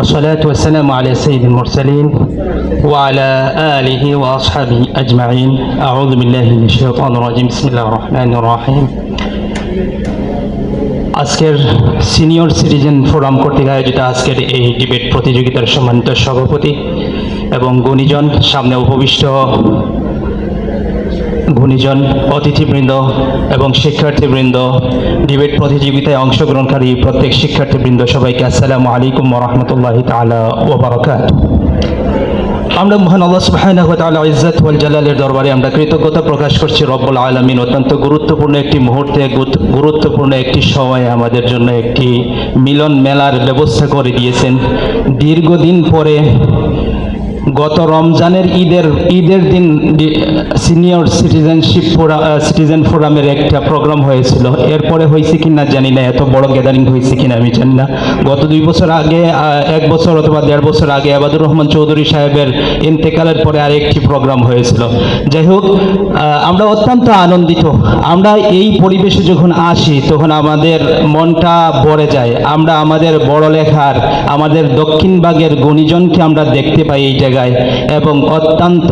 والصلاة والسلام على سيد المرسلين وعلى آله وأصحابه أجمعين أعوذ بالله من الشيطان الرجيم بسم الله الرحمن الرحيم আজকের senior citizen forum কর্তৃক আয়োজিত আজকের এই ডিবেট প্রতিযোগিতার সম্মানিত সভাপতি এবং গুণীজন সামনে উপবিষ্ট গুণীজন, অতিথিবৃন্দ এবং শিক্ষার্থীবৃন্দ, ডিবেট প্রতিযোগিতায় অংশগ্রহণকারী প্রত্যেক শিক্ষার্থীবৃন্দ সবাইকে আসসালামু আলাইকুম রহমতুল্লাহ তালা ওবরাকাত আমরা মহান আল্লাহ তাআলা ইজ্জত ওয়াল জালালের দরবারে আমরা কৃতজ্ঞতা প্রকাশ করছি রব্বুল আলামিন। অত্যন্ত গুরুত্বপূর্ণ একটি মুহূর্তে গুরুত্বপূর্ণ একটি সময়ে আমাদের জন্য একটি মিলন মেলার ব্যবস্থা করে দিয়েছেন। দীর্ঘদিন পরে গত রমজানের ঈদের ঈদের দিন সিনিয়র সিটিজেনশিপ ফোরাম সিটিজেন ফোরামের একটা প্রোগ্রাম হয়েছিল। এরপরে হয়েছে কি না জানি না, এত বড় গ্যাদারিং হয়েছে কিনা আমি জানি না। গত দুই বছর আগে এক বছর অথবা দেড় বছর আগে আবাদুর রহমান চৌধুরী সাহেবের ইন্তেকালের পরে আরেকটি প্রোগ্রাম হয়েছিল। যাই হোক আমরা অত্যন্ত আনন্দিত। আমরা এই পরিবেশে যখন আসি, তখন আমাদের মনটা ভরে যায়। আমরা আমাদের বড় লেখার আমাদের দক্ষিণবাগের গুণীজনকে আমরা দেখতে পাই এই জায়গায় এবং অত্যন্ত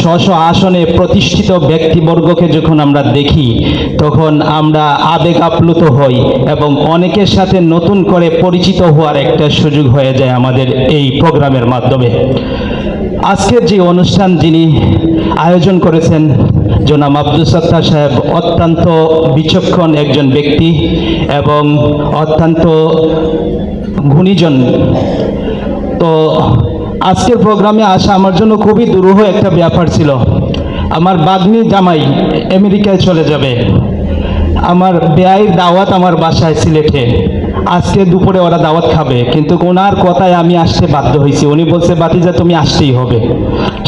স্ব আসনে প্রতিষ্ঠিত ব্যক্তিবর্গকে যখন আমরা দেখি, তখন আমরা আবেগ আপ্লুত হই এবং অনেকের সাথে নতুন করে পরিচিত হওয়ার একটা সুযোগ হয়ে যায় আমাদের এই প্রোগ্রামের মাধ্যমে। আজকের যে অনুষ্ঠান যিনি আয়োজন করেছেন, জনাব আব্দুল সত্তার সাহেব অত্যন্ত বিচক্ষণ একজন ব্যক্তি এবং অত্যন্ত গুণীজন। তো আজকের প্রোগ্রামে আসা আমার জন্য খুবই দুরূহ একটা ব্যাপার ছিল। আমার বাগ্নি জামাই আমেরিকায় চলে যাবে। আমার ব্যয়ের দাওয়াত আমার বাসায় সিলেটে। আজকে দুপুরে ওরা দাওয়াত খাবে, কিন্তু ওনার কথায় আমি আসতে বাধ্য হয়েছি। উনি বলছে বাতিজা তুমি আসতেই হবে।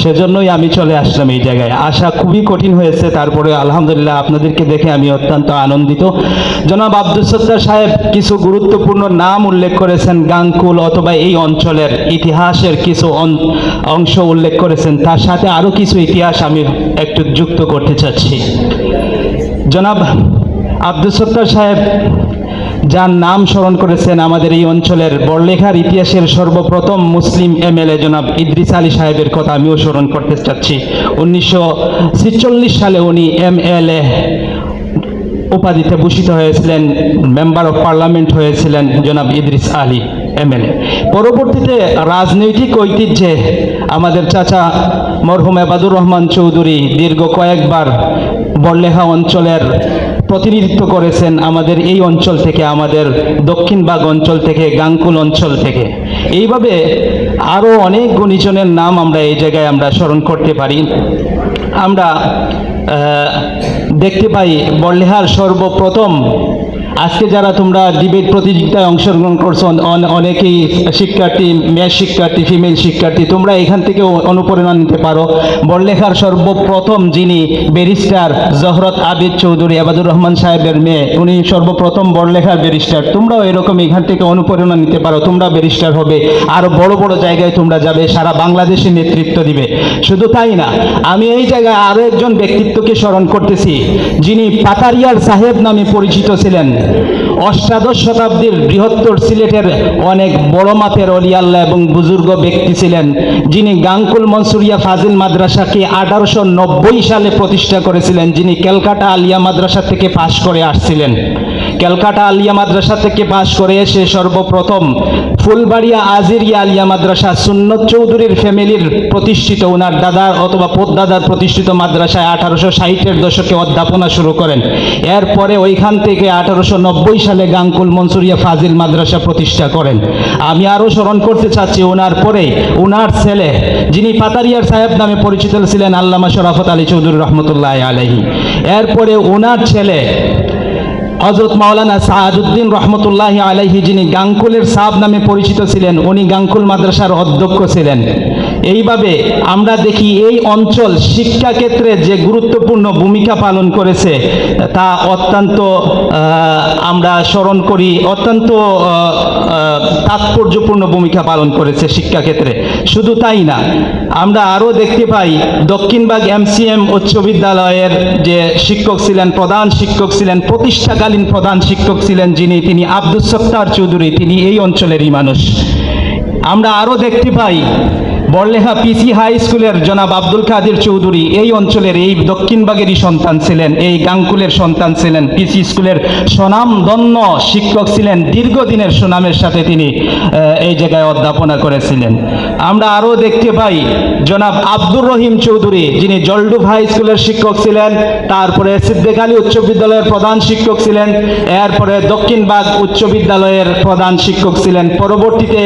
সেজন্যই আমি চলে আসলাম এই জায়গায়। আসা খুবই কঠিন হয়েছে তারপরে আলহামদুলিল্লাহ আপনাদেরকে দেখে আমি অত্যন্ত আনন্দিত। জনাব আব্দুল সত্তার সাহেব কিছু গুরুত্বপূর্ণ নাম উল্লেখ করেছেন গাঙ্কুল অথবা এই অঞ্চলের ইতিহাসের কিছু অংশ উল্লেখ করেছেন। তার সাথে আরও কিছু ইতিহাস আমি একটু যুক্ত করতে চাচ্ছি। জনাব আব্দুল সত্তার সাহেব যার নাম স্মরণ করেছেন আমাদের এই অঞ্চলের বড়লেখার ইতিহাসের সর্বপ্রথম মুসলিম এমএলএ জনাব ইদ্রিস আলী সাহেবের কথা আমিও স্মরণ করতে চাচ্ছি। উনিশশো ছেচল্লিশ সালে উনি এমএলএ উপাধিতে ভূষিত হয়েছিলেন, মেম্বার অফ পার্লামেন্ট হয়েছিলেন জনাব ইদ্রিস আলী এমএলএ। পরবর্তীতে রাজনৈতিক ঐতিহ্যে আমাদের চাচা মরহুম এবাদুর রহমান চৌধুরী দীর্ঘ কয়েকবার বড়লেখা অঞ্চলের প্রতিনিধিত্ব করেছেন আমাদের এই অঞ্চল থেকে, আমাদের দক্ষিণবাগ অঞ্চল থেকে গাঙ্কুল অঞ্চল থেকে। এইভাবে আরও অনেক গুণীজনের নাম আমরা এই জায়গায় আমরা স্মরণ করতে পারি। আমরা দেখতে পাই বললেহার সর্বপ্রথম আজকে যারা তোমরা ডিবেট প্রতিযোগিতায় অংশগ্রহণ করছ, অন- অনেকেই শিক্ষার্থী, মেয়ে শিক্ষার্থী ফিমেল শিক্ষার্থী, তোমরা এখান থেকে অনুপ্রেরণা নিতে পারো। বড়লেখার সর্বপ্রথম যিনি ব্যারিস্টার জহরত আবিদ চৌধুরী, আবাদুর রহমান সাহেবের মেয়ে, উনি সর্বপ্রথম বড়লেখার ব্যারিস্টার। তোমরাও এরকম এখান থেকে অনুপ্রেরণা নিতে পারো, তোমরা ব্যারিস্টার হবে। আরও বড় বড় জায়গায় তোমরা যাবে, সারা বাংলাদেশে নেতৃত্ব দিবে। শুধু তাই না, আমি এই জায়গায় আরও একজন ব্যক্তিত্বকে স্মরণ করতেছি, যিনি পাতারিয়ার সাহেব নামে পরিচিত ছিলেন। অষ্টাদশ শতাব্দীর বৃহত্তর সিলেটের অনেক বড় মাপের অলিয়াল্লাহ এবং বুজুর্গ ব্যক্তি ছিলেন, যিনি গাঙ্কুল মনসুরিয়া ফাজিল মাদ্রাসাকে আঠারোশো নব্বই সালে প্রতিষ্ঠা করেছিলেন, যিনি ক্যালকাটা আলিয়া মাদ্রাসা থেকে পাশ করে আসছিলেন। ক্যালকাটা আলিয়া মাদ্রাসা থেকে পাশ করে এসে সর্বপ্রথম ফুলবাড়িয়া আজিরিয়া আলিয়া মাদ্রাসা সুন্নত চৌধুরীর ফ্যামিলির প্রতিষ্ঠিত ওনার দাদার অথবা পোদ্দাদার প্রতিষ্ঠিত মাদ্রাসায় আঠারোশো ষাটের দশকে অধ্যাপনা শুরু করেন। এরপরে ওইখান থেকে আঠারোশো নব্বই সালে গাংকুল মনসুরিয়া ফাজিল মাদ্রাসা প্রতিষ্ঠা করেন। আমি আরও স্মরণ করতে চাচ্ছি, ওনার পরে ওনার ছেলে, যিনি পাতারিয়ার সাহেব নামে পরিচিত ছিলেন, আল্লামা শরাফত আলী চৌধুরী রহমতুল্লাহ আলহী এরপরে ওনার ছেলে হজরত মাওলানা সাহাজুদ্দিন রহমতুল্লাহ আলাইহি যিনি গাঙ্কুলের সাব নামে পরিচিত ছিলেন, উনি গাঙ্কুল মাদ্রাসার অধ্যক্ষ ছিলেন। এইভাবে আমরা দেখি এই অঞ্চল শিক্ষা ক্ষেত্রে যে গুরুত্বপূর্ণ ভূমিকা পালন করেছে, তা অত্যন্ত আমরা স্মরণ করি, অত্যন্ত তাৎপর্যপূর্ণ ভূমিকা পালন করেছে শিক্ষা ক্ষেত্রে শুধু তাই না, আমরা আরও দেখতে পাই দক্ষিণবাগ এমসিএম উচ্চ বিদ্যালয়ের যে শিক্ষক ছিলেন, প্রধান শিক্ষক ছিলেন, প্রতিষ্ঠাকালীন প্রধান শিক্ষক ছিলেন যিনি, তিনি আব্দুল সত্তার চৌধুরী, তিনি এই অঞ্চলেরই মানুষ। আমরা আরও দেখতে পাই বড়লেখা পিসি হাই স্কুলের জনাব আব্দুল কাদের চৌধুরী এই অঞ্চলের এই দক্ষিণবাগেরই সন্তান ছিলেন, এই গাঙ্কুলের সন্তান ছিলেন। পিসি স্কুলের সুনামধন্য শিক্ষক ছিলেন, দীর্ঘদিনের সুনামের সাথে তিনি এই জায়গায় অধ্যাপনা করেছিলেন। আমরা আরও দেখতে পাই, জনাব আব্দুর রহিম চৌধুরী, যিনি জলডুব হাই স্কুলের শিক্ষক ছিলেন, তারপরে সিদ্দিক আলী উচ্চ বিদ্যালয়ের প্রধান শিক্ষক ছিলেন, এরপরে দক্ষিণবাগ উচ্চ বিদ্যালয়ের প্রধান শিক্ষক ছিলেন। পরবর্তীতে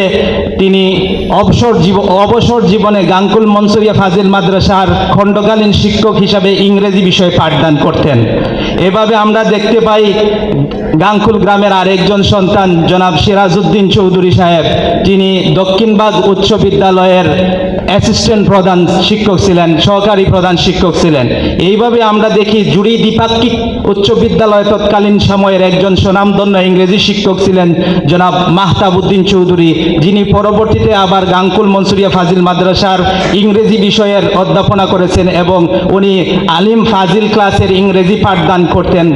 তিনি অবসর জীব অবসর জীবনে গাঙ্কুল মনসুরিয়া ফাজিল মাদ্রাসার খণ্ডকালীন শিক্ষক হিসাবে ইংরেজি বিষয়ে পাঠদান করতেন। এভাবে আমরা দেখতে পাই গাঙ্কুল গ্রামের আরেকজন সন্তান, জনাব সিরাজউদ্দিন চৌধুরী সাহেব। তিনি দক্ষিণবাগ উচ্চ বিদ্যালয়ের অ্যাসিস্ট্যান্ট প্রধান শিক্ষক ছিলেন, সহকারী প্রধান শিক্ষক ছিলেন। এইভাবে আমরা দেখি জুড়ি দ্বিপাক্ষিক উচ্চ বিদ্যালয় তৎকালীন সময়ের একজন সুনামধন্য ইংরেজি শিক্ষক ছিলেন, জনাব মাহতাবুদ্দিন চৌধুরী। যিনি পরবর্তীতে আবার গাঙ্কুল মনসুরিয়া ফাজিল মাদ্রাসার ইংরেজি বিষয়ের অধ্যাপনা করেছেন এবং উনি আলিম ফাজিল ক্লাসের ইংরেজি পাঠদান করতেন।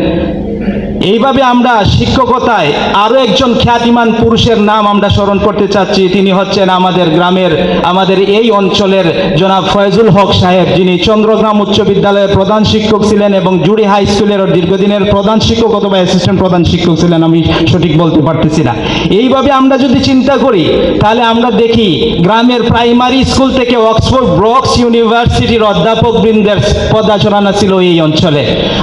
এইভাবে আমরা শিক্ষকতায় আরও একজন খ্যাতিমান পুরুষের নাম আমরা স্মরণ করতে চাচ্ছি। তিনি হচ্ছেন আমাদের গ্রামের, আমাদের এই অঞ্চলের জনাব ফয়জুল হক সাহেব। যিনি চন্দ্রগ্রাম উচ্চ বিদ্যালয়ের প্রধান শিক্ষক ছিলেন এবং জুড়ি হাই স্কুলের দীর্ঘদিনের প্রধান শিক্ষক অথবা অ্যাসিস্ট্যান্ট প্রধান শিক্ষক ছিলেন, আমি সঠিক বলতে পারতেছি না। এইভাবে আমরা যদি চিন্তা করি, তাহলে আমরা দেখি গ্রামের প্রাইমারি স্কুল থেকে অক্সফোর্ড ব্রক্স ইউনিভার্সিটির অধ্যাপক বৃন্দের পদাচরণা ছিল এই অঞ্চলে।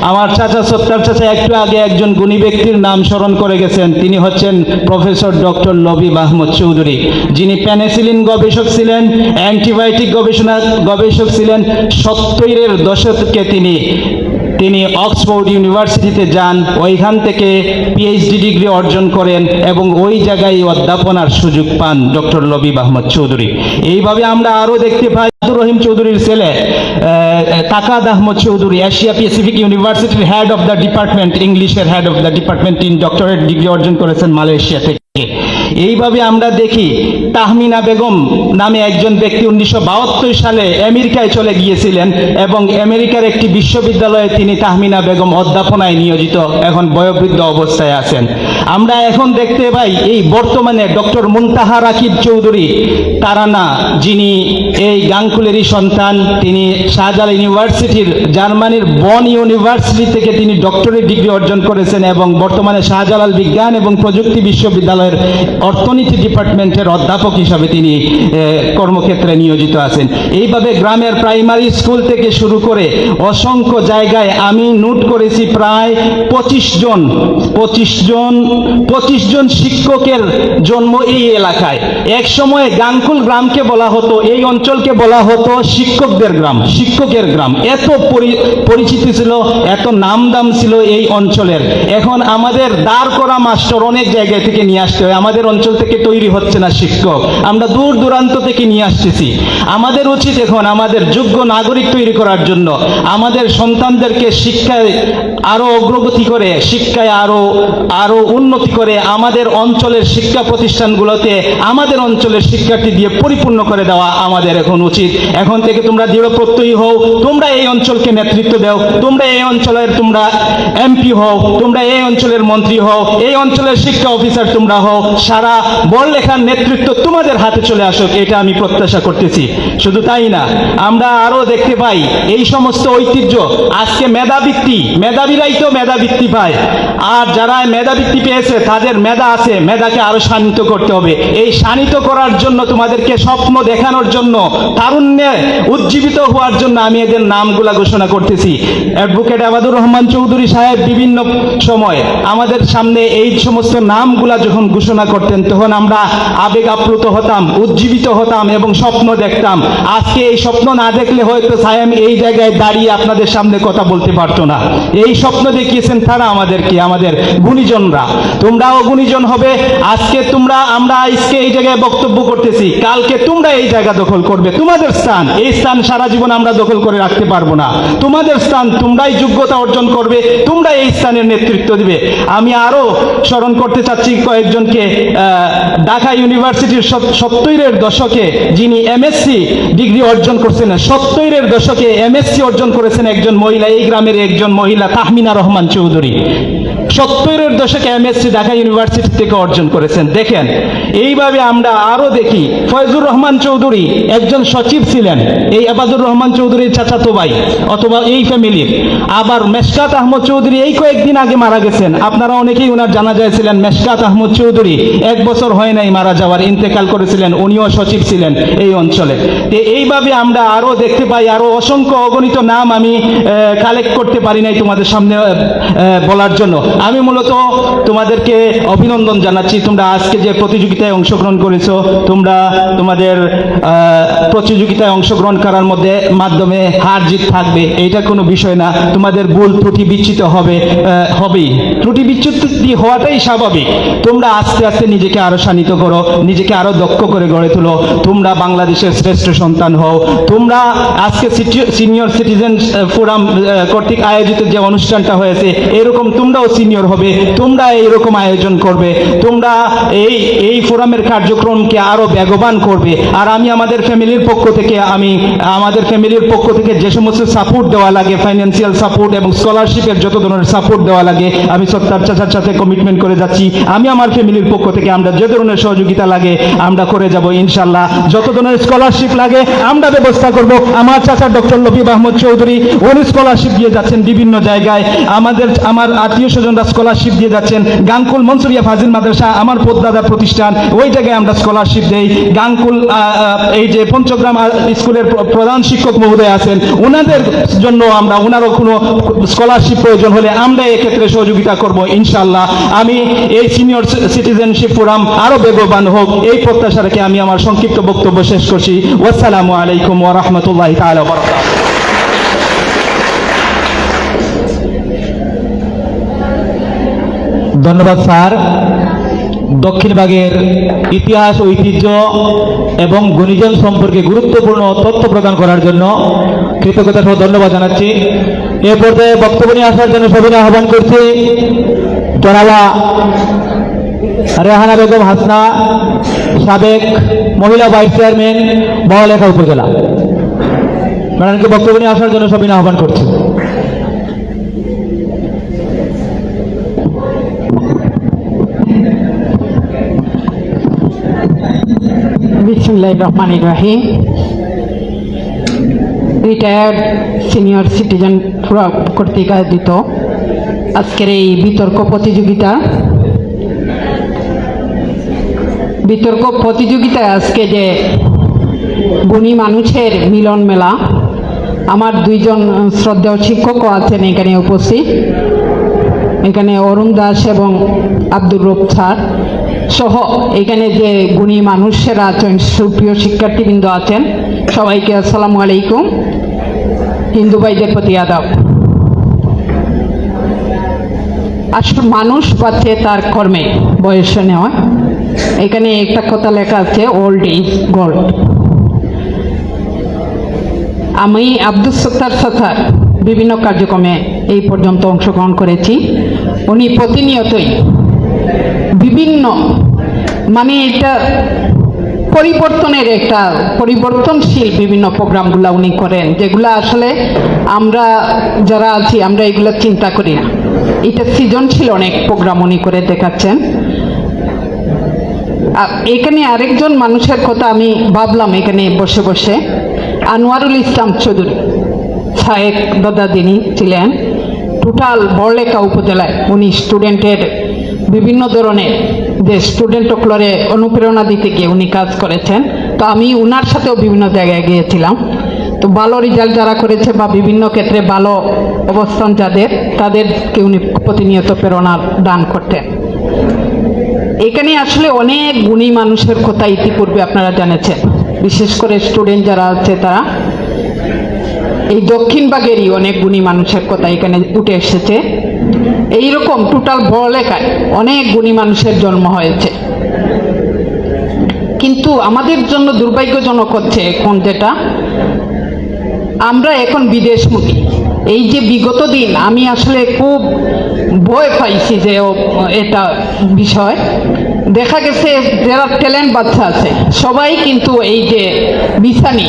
আমার চাচা সত্তার চাচা একটু আগে একজন গুণী ব্যক্তির নাম স্মরণ করে গেছেন, তিনি হচ্ছেন professor doctor lobby Mahmud Chowdhury, যিনি প্যানেসিলিন গবেষক ছিলেন, অ্যান্টিবায়োটিক গবেষণা গবেষক ছিলেন, সত্তরের দশককে তিনি তিনি অক্সফোর্ড ইউনিভার্সিটিতে যান, ওইখান থেকে পিএইচডি ডিগ্রি অর্জন করেন এবং ওই জায়গায় অধ্যাপনার সুযোগ পান ডক্টর লবিব আহমদ চৌধুরী। এইভাবে আমরা আরও দেখতে পাই আব্দুর রহিম চৌধুরীর ছেলে তাকাদ আহমদ চৌধুরী, এশিয়া প্যাসিফিক ইউনিভার্সিটির হেড অফ দ্য ডিপার্টমেন্ট ইংলিশের head of the department in doctorate degree অর্জন করেছেন মালয়েশিয়া থেকে। এইভাবে আমরা দেখি তাহমিনা বেগম নামে একজন ব্যক্তি উনিশশো বাহাত্তর সালে আমেরিকায় চলে গিয়েছিলেন এবং আমেরিকার একটি বিশ্ববিদ্যালয়ে তিনি তাহমিনা বেগম অধ্যাপনায় নিয়োজিত এখন বয়োবৃদ্ধ অবস্থায় আছেন। আমরা এখন দেখতে পাই এই বর্তমানে ডক্টর মুনতাহা রাকিব চৌধুরী, তারানা, যিনি এই গাঙ্কুলেরই সন্তান, তিনি শাহজালাল ইউনিভার্সিটির জার্মানির বন ইউনিভার্সিটি থেকে তিনি ডক্টরেট ডিগ্রি অর্জন করেছেন এবং বর্তমানে শাহজালাল বিজ্ঞান এবং প্রযুক্তি বিশ্ববিদ্যালয়ের অর্থনীতি ডিপার্টমেন্টের অধ্যাপক হিসাবে তিনি কর্মক্ষেত্রে নিয়োজিত আছেন। এইভাবে গ্রামের প্রাইমারি স্কুল থেকে শুরু করে অসংখ্য জায়গায় আমি নোট করেছি প্রায় পঁচিশ জন পঁচিশ জন পঁচিশ জন শিক্ষকের জন্ম এই এলাকায়। এক সময় গাঙ্কুল গ্রামকে বলা হতো, এই অঞ্চলকে বলা হতো শিক্ষকদের গ্রাম, শিক্ষকের গ্রাম। এত পরি- পরিচিতি ছিল, এত নাম দাম ছিল এই অঞ্চলের। এখন আমাদের দাঁড় করা মাস্টার অনেক জায়গায় থেকে নিয়ে আসতে হয়। আমাদের অঞ্চল থেকে তৈরি হচ্ছে না শিক্ষক। আমরা দূর দূরান্ত থেকে নিয়ে আসতেছি। আমাদের উচিত এখন আমাদের যোগ্য নাগরিক তৈরি করার জন্য আমাদের সন্তানদেরকে শিক্ষায় আরও অগ্রগতি করে, শিক্ষায় আরও আরও উন্নতি করে আমাদের অঞ্চলের শিক্ষা প্রতিষ্ঠানগুলোতে আমাদের অঞ্চলের শিক্ষার্থী দিয়ে পরিপূর্ণ করে দেওয়া আমাদের এখন উচিত। এখন থেকে তোমরা দৃঢ় প্রত্যয়ী হও, তোমরা এই অঞ্চলকে নেতৃত্ব দাও, তোমরা এই অঞ্চলের তোমরা এমপি হও, তোমরা এই অঞ্চলের মন্ত্রী হও, এই অঞ্চলের শিক্ষা অফিসার তোমরা হও, সারা বড়লেখার নেতৃত্ব তোমাদের হাতে চলে আসুক, এটা আমি প্রত্যাশা করতেছি। শুধু তাই না, আমরা আরও দেখতে পাই, এই সমস্ত ঐতিহ্য আজকে মেধাবৃত্তি, মেধাবীরাই তো মেধাবৃত্তি পায়। আর যারা মেধাবৃত্তি পেয়েছে, তাদের মেধা আছে, মেধাকে আরও শানিত করতে হবে। এই শানিত করার জন্য তোমাদেরকে স্বপ্ন দেখানোর জন্য, তারুণ্যে উজ্জীবিত হওয়ার জন্য আমি এদের নামগুলা ঘোষণা করতেছি। অ্যাডভোকেট আবাদুর রহমান চৌধুরী সাহেব বিভিন্ন সময় আমাদের সামনে এই সমস্ত নামগুলা যখন ঘোষণা করতেন তখন আমরা আবেগ আপ্লুত হতাম, উজ্জীবিত হতাম এবং স্বপ্ন দেখতাম, আজকে এই স্বপ্ন না দেখলে হয়তো সায়েম এই জায়গায় দাঁড়িয়ে আপনাদের সামনে কথা বলতে পারতো না। এই স্বপ্ন দেখিয়েছেন তারা আমাদেরকে, আমাদের গুণীজনরা। তোমরাও গুণীজন হবে, আজকে তোমরা, আমরা আজকে এই জায়গায় বক্তব্য করতেছি, কালকে তোমরা এই জায়গা দখল করবে, তোমাদের স্থান, এই স্থান সারা জীবন আমরা দখল করে রাখতে পারব না। তোমাদের স্থান, তোমরাই যোগ্যতা অর্জন করবে তোমরা এই স্থানের নেতৃত্ব দিবে। আমি আরও স্মরণ করতে চাচ্ছি কয়েকজনকে ঢাকা ইউনিভার্সিটির সত্তরের দশকে যিনি এমএসসি ডিগ্রি অর্জন করছেন, সত্তরের দশকে এমএসসি অর্জন করেছেন একজন মহিলা, এই গ্রামের একজন মহিলা, তাহমিনা রহমান চৌধুরী। সত্তরের দশকে এমএসসি ঢাকা ইউনিভার্সিটি থেকে অর্জন করেছেন। দেখেন, এইভাবে আমরা আরও দেখি, ফয়জুর রহমান চৌধুরী একজন সচিব ছিলেন, এই আবাদুর রহমান চৌধুরীর চাচাতো ভাই, অথবা এই ফ্যামিলির আবার মেশকাত আহমদ চৌধুরী এই কয়েকদিন আগে মারা গেছেন। আপনারা অনেকেই ওনার জানা যায়ছিলেন মেশকাত আহমদ চৌধুরী এক বছর হয় নাই মারা যাওয়ার ইন্তেকাল করেছিলেন, উনিও সচিব ছিলেন এই অঞ্চলে। এইভাবে আমরা আরও দেখতে পাই আরও অসংখ্য অগণিত নাম আমি কালেক্ট করতে পারি নাই তোমাদের সামনে বলার জন্য। আমি মূলত তোমাদেরকে অভিনন্দন জানাচ্ছি। তোমরা আজকে যে প্রতিযোগিতায় অংশগ্রহণ করেছ, তোমরা তোমাদের প্রতিযোগিতায় অংশগ্রহণ করার মধ্যে মাধ্যমে হার জিত থাকবে। এটা কোনো বিষয় না। তোমাদের ভুল ত্রুটি বিচ্ছিত হবে হবেই। ত্রুটি বিচ্যুতি হওয়াটাই স্বাভাবিক। তোমরা আস্তে আস্তে নিজেকে আরও শানিত করো, নিজেকে আরও দক্ষ করে গড়ে তোলো। তোমরা বাংলাদেশের শ্রেষ্ঠ সন্তান হও। তোমরা আজকে সিনিয়র সিটিজেন ফোরাম কর্তৃক আয়োজিত যে অনুষ্ঠানটা হয়েছে, এরকম তোমরাও সিনিয়র হবে, তোমরা এইরকম আয়োজন করবে, তোমরা এই এই ফোরামের কার্যক্রমকে আরও বেগবান করবে। আর আমি আমাদের ফ্যামিলির পক্ষ থেকে, আমি আমাদের ফ্যামিলির পক্ষ থেকে যে সমস্ত সাপোর্ট দেওয়া লাগে ফাইন্যান্সিয়াল সাপোর্ট এবং স্কলারশিপের যত ধরনের সাপোর্ট দেওয়া লাগে, আমি সত্তার চাচার সাথে কমিটমেন্ট করে যাচ্ছি। আমি আমার ফ্যামিলির পক্ষ থেকে আমরা যে ধরনের সহযোগিতা লাগে, আমরা করে যাব ইনশাল্লাহ যত ধরনের স্কলারশিপ লাগে, আমরা ব্যবস্থা করব। আমার চাচা ডক্টর লবিব আহমদ চৌধুরী, উনি স্কলারশিপ দিয়ে যাচ্ছেন বিভিন্ন জায়গায়। আমাদের, আমার আত্মীয় স্বজনরা স্কলারশিপ দিয়ে যাচ্ছেন। গাঙ্কুল মনসুরিয়া ফাজিল মাদ্রাসা, আমার পোদ্দাদা প্রতিষ্ঠান, ওই জায়গায় আমরা স্কলারশিপ দেই। গাঙ্কুল এই যে পঞ্চগ্রাম স্কুলের প্রধান শিক্ষক মহোদয় আছেন ওনাদের জন্য আমরা ওনারও কোনো স্কলারশিপ প্রয়োজন হলে আমরা এক্ষেত্রে সহযোগিতা করব ইনশাল্লাহ আমি এই সিনিয়র সিটিজেনশিপ ফোরাম আরও বেগবান হোক, এই প্রত্যাশা রেখে আমি আমার সংক্ষিপ্ত বক্তব্য শেষ করছি। ওয়াসসালামু আলাইকুম ওয়া রাহমাতুল্লাহি ধন্যবাদ, স্যার। দক্ষিণবাগের ইতিহাস, ঐতিহ্য এবং গুণিজন সম্পর্কে গুরুত্বপূর্ণ তথ্য প্রদান করার জন্য কৃতজ্ঞতা সহ ধন্যবাদ জানাচ্ছি। এ পর্যায়ে বক্তব্য নিয়ে আসার জন্য সবিনে আহ্বান করছি জনাবা রেহানা বেগম হাসনা, সাবেক মহিলা ভাইস চেয়ারম্যান বড়লেখা উপজেলা। ম্যাডামকে বক্তব্য নিয়ে আসার জন্য সবিনে আহ্বান করছি। বিসমুল্লাহ রহমান রাহিম। রিটায়ার্ড সিনিয়র সিটিজেন কর্তৃক আয়োজিত আজকের এই বিতর্ক প্রতিযোগিতা। বিতর্ক প্রতিযোগিতায় আজকে যে গুণী মানুষের মিলন মেলা, আমার দুইজন শ্রদ্ধেয় শিক্ষকও আছেন এখানে উপস্থিত। এখানে অরুণ দাস এবং আব্দুর রূপ স্যার। সহ এখানে যে গুণী মানুষেরা আছেন, সুপ্রিয় শিক্ষার্থীবৃন্দ আছেন, সবাইকে আসসালামু আলাইকুম। হিন্দু ভাইদের প্রতি আদাব। আসলে মানুষ পাচ্ছে তার কর্মে, বয়সে নেওয়া। এখানে একটা কথা লেখা আছে ওল্ড ইজ গোল্ড আমি আব্দুল সত্তার সাথার বিভিন্ন কার্যক্রমে এই পর্যন্ত অংশগ্রহণ করেছি। উনি প্রতিনিয়তই বিভিন্ন মানে এটা পরিবর্তনের একটা পরিবর্তনশীল বিভিন্ন প্রোগ্রামগুলো উনি করেন, যেগুলো আসলে আমরা যারা আছি, আমরা এগুলো চিন্তা করি না। এটা সৃজনশীল অনেক প্রোগ্রাম উনি করে দেখাচ্ছেন। এখানে আরেকজন মানুষের কথা আমি ভাবলাম এখানে বসে বসে। আনোয়ারুল ইসলাম চৌধুরী সাহেব দাদা যিনি ছিলেন। টোটাল বড়লেখা উপজেলায় উনি স্টুডেন্টের বিভিন্ন ধরনের যে স্টুডেন্ট অক্লরে অনুপ্রেরণা দিতে গিয়ে উনি কাজ করেছেন, তো আমি উনার সাথেও বিভিন্ন জায়গায় গিয়েছিলাম। তো ভালো রেজাল্ট যারা করেছে বা বিভিন্ন ক্ষেত্রে ভালো অবস্থান যাদের, তাদেরকে উনি প্রতিনিয়ত প্রেরণা দান করতেন। এখানে আসলে অনেক গুণী মানুষের কথা ইতিপূর্বে আপনারা জানেছেন। বিশেষ করে স্টুডেন্ট যারা আছে তারা, এই দক্ষিণবাগেরই অনেক গুণী মানুষের কথা এখানে উঠে এসেছে। এইরকম টোটাল বড়লেখায় অনেক গুণী মানুষের জন্ম হয়েছে। কিন্তু আমাদের জন্য দুর্ভাগ্যজনক হচ্ছে এখন যেটা আমরা এখন বিদেশমুখী। এই যে বিগত দিন আমি আসলে খুব ভয় পাইছি যে এটা বিষয়। দেখা গেছে যারা ট্যালেন্ট বাচ্চা আছে, সবাই কিন্তু এই যে বিছানি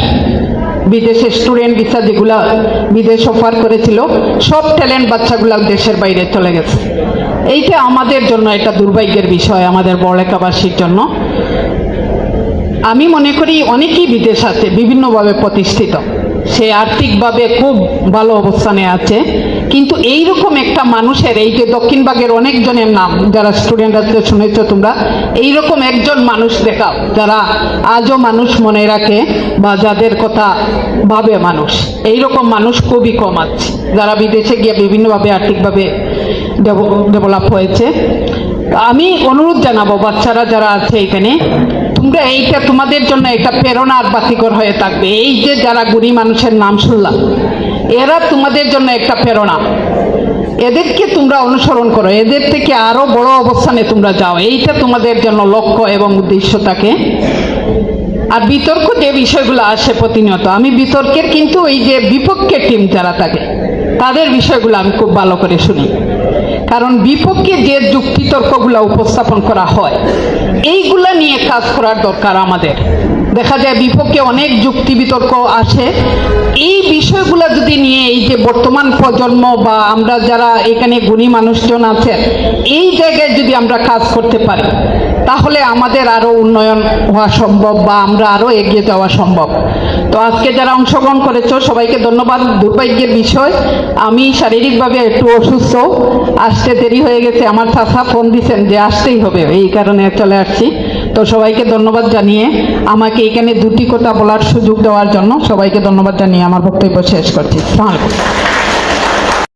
বিদেশে স্টুডেন্ট ভিসা যেগুলো বিদেশ অফার করেছিল, সব ট্যালেন্ট বাচ্চাগুলো দেশের বাইরে চলে গেছে। এইটা আমাদের জন্য এটা দুর্ভাগ্যের বিষয় আমাদের বড়লেখাবাসীর জন্য। আমি মনে করি অনেকেই বিদেশ আছে, বিভিন্নভাবে প্রতিষ্ঠিত। সে আর্থিকভাবে খুব ভালো অবস্থানে আছে। কিন্তু এইরকম একটা মানুষের, এই যে দক্ষিণবাগের অনেকজনের নাম যারা স্টুডেন্ট আছে, শুনেছ তোমরা? এইরকম একজন মানুষ দেখাও, যারা আজও মানুষ মনে রাখে বা যাদের কথা ভাবে মানুষ। এইরকম মানুষ খুবই কম আছে। যারা বিদেশে গিয়ে বিভিন্নভাবে আর্থিকভাবে ডেভেলপ হয়েছে। আমি অনুরোধ জানাব, বাচ্চারা যারা আছে এখানে, তোমরা এইটা তোমাদের জন্য একটা প্রেরণা আর বাতিকর হয়ে থাকবে। এই যে যারা গুণী মানুষের নাম শুনলাম এরা তোমাদের জন্য একটা প্রেরণা। এদেরকে তোমরা অনুসরণ করো। এদের থেকে আরও বড় অবস্থানে তোমরা যাও। এইটা তোমাদের জন্য লক্ষ্য এবং উদ্দেশ্য থাকে আর বিতর্ক যে বিষয়গুলো আসে প্রতিনিয়ত, আমি বিতর্কের কিন্তু এই যে বিপক্ষের টিম যারা থাকে, তাদের বিষয়গুলো আমি খুব ভালো করে শুনি। কারণ বিপক্ষে যে যুক্তি তর্কগুলো উপস্থাপন করা হয়, এইগুলা নিয়ে কাজ করার দরকার আমাদের। দেখা যায় বিপক্ষে অনেক যুক্তি বিতর্ক আসে এই বিষয়গুলো যদি নিয়ে এই যে বর্তমান প্রজন্ম বা আমরা যারা এখানে গুণী মানুষজন আছে এই জায়গায় যদি আমরা কাজ করতে পারি, তাহলে আমাদের আরও উন্নয়ন হওয়া সম্ভব বা আমরা আরও এগিয়ে যাওয়া সম্ভব। তো আজকে যারা অংশগ্রহণ করেছ, সবাইকে ধন্যবাদ। দুর্ভাগ্যের বিষয়, আমি শারীরিকভাবে একটু অসুস্থ, আসতে দেরি হয়ে গেছে। আমার চাষা ফোন দিছেন যে আসতেই হবে, এই কারণে চলে আসছি। তো সবাইকে ধন্যবাদ জানিয়ে আমাকে এখানে দুটি কথা বলার সুযোগ দেওয়ার জন্য সবাইকে ধন্যবাদ জানিয়ে আমার বক্তব্য শেষ করছি।